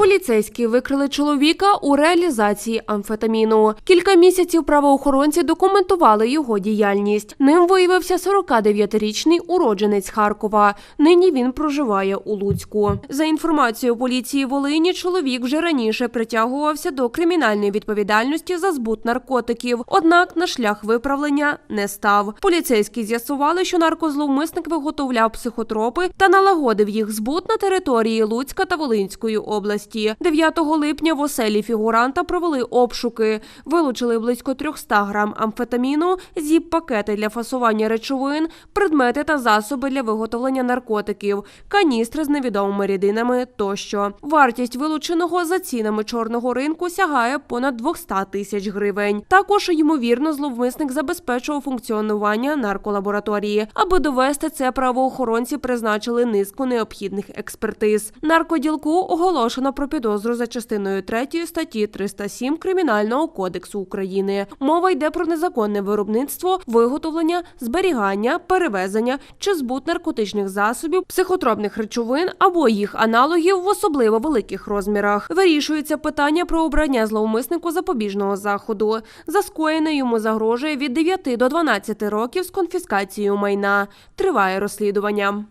Поліцейські викрили чоловіка у реалізації амфетаміну. Кілька місяців правоохоронці документували його діяльність. Ним виявився 49-річний уродженець Харкова. Нині він проживає у Луцьку. За інформацією поліції Волині, чоловік вже раніше притягувався до кримінальної відповідальності за збут наркотиків. Однак на шлях виправлення не став. Поліцейські з'ясували, що наркозловмисник виготовляв психотропи та налагодив їх збут на території Луцька та Волинської області. 9 липня в оселі фігуранта провели обшуки. Вилучили близько 300 грам амфетаміну, зіп-пакети для фасування речовин, предмети та засоби для виготовлення наркотиків, каністри з невідомими рідинами тощо. Вартість вилученого за цінами чорного ринку сягає понад 200 тисяч гривень. Також ймовірно зловмисник забезпечував функціонування нарколабораторії. Аби довести це, правоохоронці призначили низку необхідних експертиз. Наркоділку оголошено про підозру за частиною 3 статті 307 Кримінального кодексу України. Мова йде про незаконне виробництво, виготовлення, зберігання, перевезення чи збут наркотичних засобів, психотропних речовин або їх аналогів в особливо великих розмірах. Вирішується питання про обрання зловмиснику запобіжного заходу. За скоєне йому загрожує від 9 до 12 років з конфіскацією майна. Триває розслідування.